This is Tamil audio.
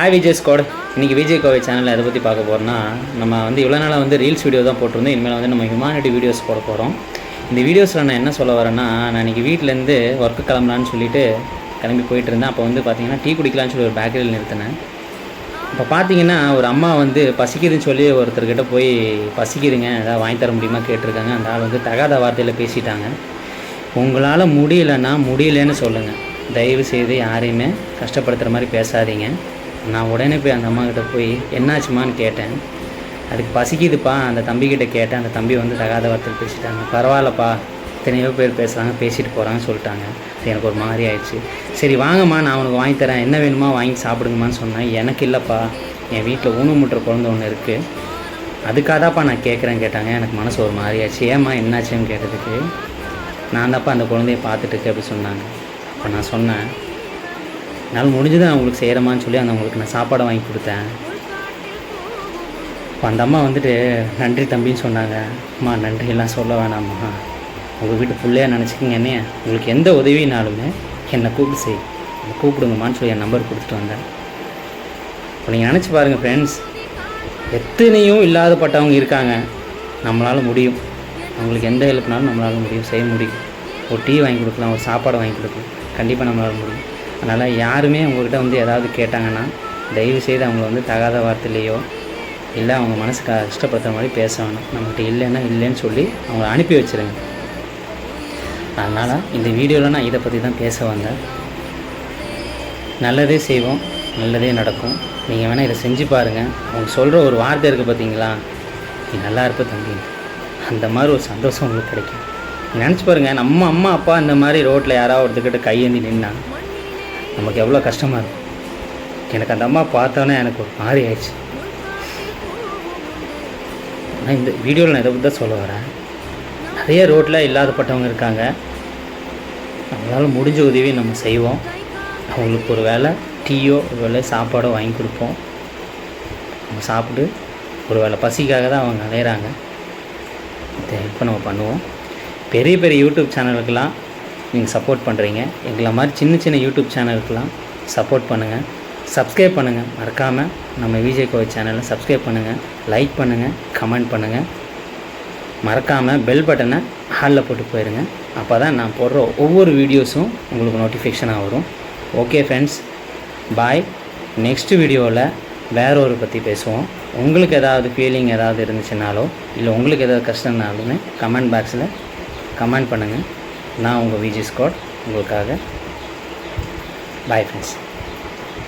ஹாய் விஜய் ஸ்கோட் இன்றைக்கி விஜய் கோவை சேனலில் எதை பற்றி பார்க்க போகிறோம்னா நம்ம வந்து இவ்வளோ நாளாக வந்து ரீல்ஸ் வீடியோ தான் போட்டிருந்தோம். இனிமேல் வந்து நம்ம ஹியூமானிட்டி வீடியோஸ் போட போகிறோம் இந்த வீடியோஸில் நான் என்ன சொல்ல வரேன்னா நான் இன்றைக்கி வீட்டிலேருந்து ஒர்க்கு கிளம்பலான்னு சொல்லிட்டு கிளம்பி போயிட்டு இருந்தேன். அப்போ வந்து பார்த்தீங்கன்னா டீ குடிக்கலான்னு சொல்லி ஒரு பேக்கரியில் நிறுத்தினேன். இப்போ பார்த்தீங்கன்னா ஒரு அம்மா வந்து பசிக்குதுன்னு சொல்லி ஒருத்தர்கிட்ட போய் பசிக்குதுங்க ஏதாவது வாங்கி தர முடியுமா? கேட்டிருக்காங்க. அந்த ஆள் வந்து தகாத வார்த்தையில் பேசிட்டாங்க. உங்களால் முடியலன்னா முடியலன்னு சொல்லுங்கள் தயவு செய்து யாரையுமே கஷ்டப்படுத்துகிற மாதிரி பேசாதீங்க. நான் உடனே போய் அந்த அம்மா கிட்ட போய் என்னாச்சுமான்னு கேட்டேன். அதுக்கு பசிக்குதுப்பா. அந்த தம்பிக்கிட்ட கேட்டேன். அந்த தம்பி வந்து தகாத வார்த்தை பேசிட்டாங்க. பரவாயில்லப்பா. எத்தனையோ பேர் பேசுகிறாங்க பேசிட்டு போகிறாங்கன்னு சொல்லிட்டாங்க. அது எனக்கு ஒரு மாதிரி ஆயிடுச்சு. சரி வாங்கம்மா நான் உனக்கு வாங்கி தரேன். என்ன வேணுமா வாங்கி சாப்பிடுங்கம்மான்னு சொன்னேன். எனக்கு இல்லைப்பா. என் வீட்டில் ஊனமுட்டுற குழந்தை ஒன்று இருக்குது அதுக்காக தான்ப்பா நான் கேட்குறேன் கேட்டாங்க. எனக்கு மனசு ஒரு மாதிரி ஆச்சு ஏம்மா என்னாச்சுன்னு கேட்டதுக்கு? நான் தான்ப்பா அந்த குழந்தைய பார்த்துட்டு இருக்கேன் அப்படி சொன்னாங்க. அப்போ நான் சொன்னேன். என்னால் முடிஞ்சதை நான் உங்களுக்கு சொல்லி அந்த அவங்களுக்கு நான் சாப்பாடை வாங்கி கொடுத்தேன். இப்போ அந்த அம்மா வந்துட்டு நன்றி தம்பின்னு சொன்னாங்க. அம்மா நன்றியெல்லாம் சொல்ல வேணாம்மா. உங்கள் வீட்டு பிள்ளையா நினச்சிக்கிங்க என்னைய. உங்களுக்கு எந்த உதவினாலுமே என்னை கூப்பிட்டு செய். என்னை கூப்பிடுங்கம்மான்னு சொல்லி என் நம்பர் கொடுத்துட்டு வந்தேன். இப்போ நீங்கள் நினச்சி பாருங்கள் ஃப்ரெண்ட்ஸ் எத்தனையும் இல்லாதப்பட்டவங்க இருக்காங்க. நம்மளால் முடியும். அவங்களுக்கு எந்த ஹெல்ப்னாலும் நம்மளால் முடியும். செய்ய முடியும். ஒரு டீ வாங்கி கொடுக்கலாம் ஒரு சாப்பாடு வாங்கி கொடுக்கலாம். கண்டிப்பாக நம்மளால் முடியும். அதனால் யாருமே அவங்கக்கிட்ட வந்து ஏதாவது கேட்டாங்கன்னா தயவு செய்து அவங்கள வந்து தகாத வார்த்தையிலையோ இல்லை அவங்க மனசு கஷ்டப்படுத்துகிற மாதிரி பேச வேணும். நம்மகிட்ட இல்லைன்னா இல்லைன்னு சொல்லி அவங்கள அனுப்பி வச்சிருங்க. அதனால் இந்த வீடியோவில் நான் இதை பற்றி தான் பேச வந்தேன். நல்லதே செய்வோம் நல்லதே நடக்கும். நீங்கள் வேணால் இதை செஞ்சு பாருங்கள் அவங்க சொல்கிற ஒரு வார்த்தை இருக்குது பார்த்தீங்களா நீ நல்லா இருப்ப தம்பி. அந்த மாதிரி ஒரு சந்தோஷம் உங்களுக்கு கிடைக்கும். நினச்சி பாருங்கள் நம்ம அம்மா அப்பா இந்த மாதிரி ரோட்டில் யாராவது ஒருத்தர்கிட்ட கையேந்தி நின்னாங்க நமக்கு எவ்வளோ கஷ்டமாக இருக்கும் எனக்கு அந்த அம்மா பார்த்தோன்னே எனக்கு ஒரு மாதிரி ஆயிடுச்சு. ஆனால் இந்த வீடியோவில் நான் இதை பற்றி தான் சொல்ல வரேன். நிறைய ரோட்டில் இல்லாதப்பட்டவங்க இருக்காங்க. நம்மளால் முடிஞ்ச உதவி நம்ம செய்வோம். அவங்களுக்கு ஒரு வேளை டீயோ ஒரு வேளை சாப்பாடோ வாங்கி கொடுப்போம். அவங்க சாப்பிட்டு ஒரு வேளை பசிக்காக தான் அவங்க அலையிறாங்க. இதை ஹெல்ப் நம்ம பண்ணுவோம். பெரிய பெரிய யூடியூப் சேனலுக்கெல்லாம் நீங்கள் சப்போர்ட் பண்ணுறீங்க எங்களை மாதிரி சின்ன சின்ன யூடியூப் சேனலுக்கெல்லாம் சப்போர்ட் பண்ணுங்கள் சப்ஸ்கிரைப் பண்ணுங்கள் மறக்காமல் நம்ம விஜய் கோவை சேனலை சப்ஸ்கிரைப் பண்ணுங்கள் லைக் பண்ணுங்கள் கமெண்ட் பண்ணுங்கள் மறக்காமல் பெல் பட்டனை ஹாலில் போட்டு போயிடுங்க அப்போ தான் நான் போடுற ஒவ்வொரு வீடியோஸும் உங்களுக்கு நோட்டிஃபிகேஷனாக வரும். ஓகே ஃப்ரெண்ட்ஸ் பாய் நெக்ஸ்ட் வீடியோவில் வேற ஒரு பற்றி பேசுவோம். உங்களுக்கு ஏதாவது ஃபீலிங் ஏதாவது இருந்துச்சுனாலோ இல்லை உங்களுக்கு ஏதாவது கஷ்டம்னாலுமே கமெண்ட் பாக்ஸில் கமெண்ட் பண்ணுங்கள் நான் உங்கள் விஜி ஸ்காட். உங்களுக்காக. Bye friends